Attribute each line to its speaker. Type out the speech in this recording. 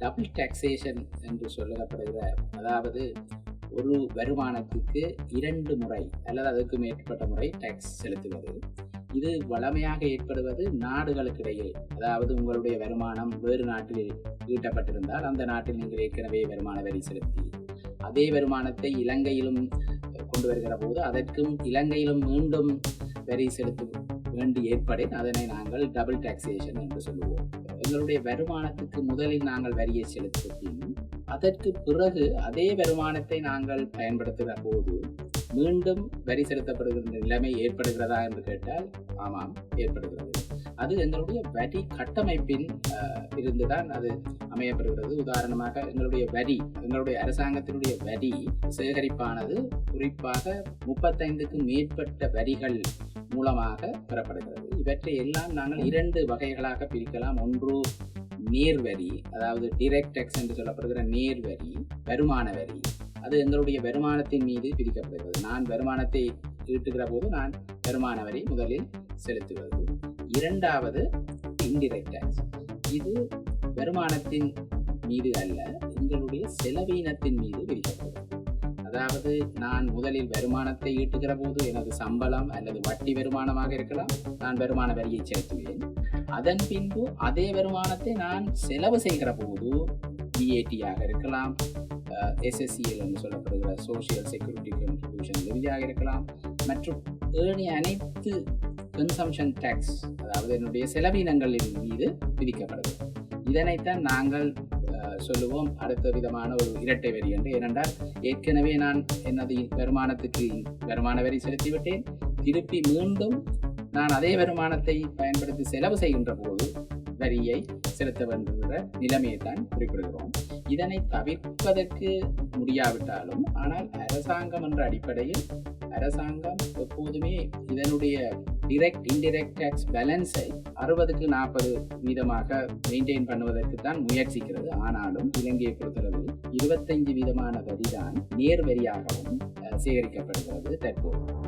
Speaker 1: Double taxation என்று சொல்லப்படுகிற அதாவது ஒரு வருமானத்துக்கு இரண்டு முறை அல்லது அதற்கு மேற்பட்ட முறை டாக்ஸ் செலுத்துவது. இது வளமையாக ஏற்படுவது நாடுகளுக்கிடையே அதாவது உங்களுடைய வருமானம் வேறு நாட்டில் ஈட்டப்பட்டிருந்தால் அந்த நாட்டில் நீங்கள் ஏற்கனவே வருமான வரி செலுத்தி அதே வருமானத்தை இலங்கையிலும் கொண்டு வருகிற போது அதற்கும் இலங்கையிலும் மீண்டும் வரி செலுத்த வேண்டி ஏற்படின் அதனை நாங்கள் டபுள் டாக்ஸேஷன் என்று சொல்லுவோம். எங்களுடைய வருமானத்துக்கு முதலில் நாங்கள் வரியை செலுத்துகிறோம் அதற்கு பிறகு அதே வருமானத்தை நாங்கள் பயன்படுத்துகிற போது மீண்டும் வரி செலுத்தப்படுகின்ற நிலைமை ஏற்படுகிறதா என்று கேட்டால் ஆமாம் ஏற்படுகிறது. அது எங்களுடைய வரி கட்டமைப்பின் இருந்துதான் அது அமையப்படுகிறது உதாரணமாக எங்களுடைய வரி எங்களுடைய அரசாங்கத்தினுடைய வரி சேகரிப்பானது குறிப்பாக முப்பத்தைந்துக்கும் மேற்பட்ட வரிகள் மூலமாக பெறப்படுகிறது. இவற்றை எல்லாம் நாங்கள் இரண்டு வகைகளாக பிரிக்கலாம். ஒன்று நேர்வரி அதாவது டிரெக்ட் டெக்ஸ் என்று சொல்லப்படுகிற நேர்வரி வருமான வரி. அது எங்களுடைய வருமானத்தின் மீது பிரிக்கப்படுகிறது. நான் வருமானத்தை ஈட்டுகிற போது நான் வருமான வரி முதலில் செலுத்துவது. இரண்டாவது இன்டிரெக்ட் டேக்ஸ் இது வருமானத்தின் மீது அல்ல எங்களுடைய செலவீனத்தின் மீது விதிக்கப்படும். அதாவது நான் முதலில் வருமானத்தை ஈட்டுகிற போது எனது சம்பளம் அல்லது வட்டி வருமானமாக இருக்கலாம் நான் வருமான வரியை செலுத்துவேன். அதன் பின்பு அதே வருமானத்தை நான் செலவு செய்கிற போது விஏடியாக இருக்கலாம் எஸ்எஸ்சிஎல் என்று சொல்லப்படுகிற சோஷியல் செக்யூரிட்டி கன்ட்ரிபியூஷன் லெவியாக இருக்கலாம் மற்றும் ஏனைய அனைத்து கன்சம்ஷன் டேக்ஸ் அதாவது என்னுடைய செலவினங்களின் மீது விதிக்கப்படுது இதனைத்தான் நாங்கள் சொல்லுவோம். அடுத்த விதமான ஒரு இரட்டை வரி என்று. ஏனென்றால் ஏற்கனவே நான் எனது வருமானத்துக்கு வருமான வரி செலுத்திவிட்டேன். திருப்பி மீண்டும் நான் அதே வருமானத்தை பயன்படுத்தி செலவு செய்கின்ற போது வரியை செலுத்த வேண்டுகிற நிலைமையை தான் குறிப்பிடுகிறோம். இதனை தவிர்ப்பதற்கு முடியாவிட்டாலும் ஆனால் அரசாங்கம் என்ற அடிப்படையில் அரசாங்கம் எப்போதுமே இதனுடைய டிரெக்ட் இன்டிரெக்ட் டேக்ஸ் பேலன்ஸை அறுபதுக்கு நாற்பது வீதமாக மெயின்டைன் பண்ணுவதற்கு தான் முயற்சிக்கிறது. ஆனாலும் இலங்கையை பொறுத்தளவு இருபத்தைந்து வீதமான வரிதான் நேர் வரியாகவும் சேகரிக்கப்படுகிறது தற்போது.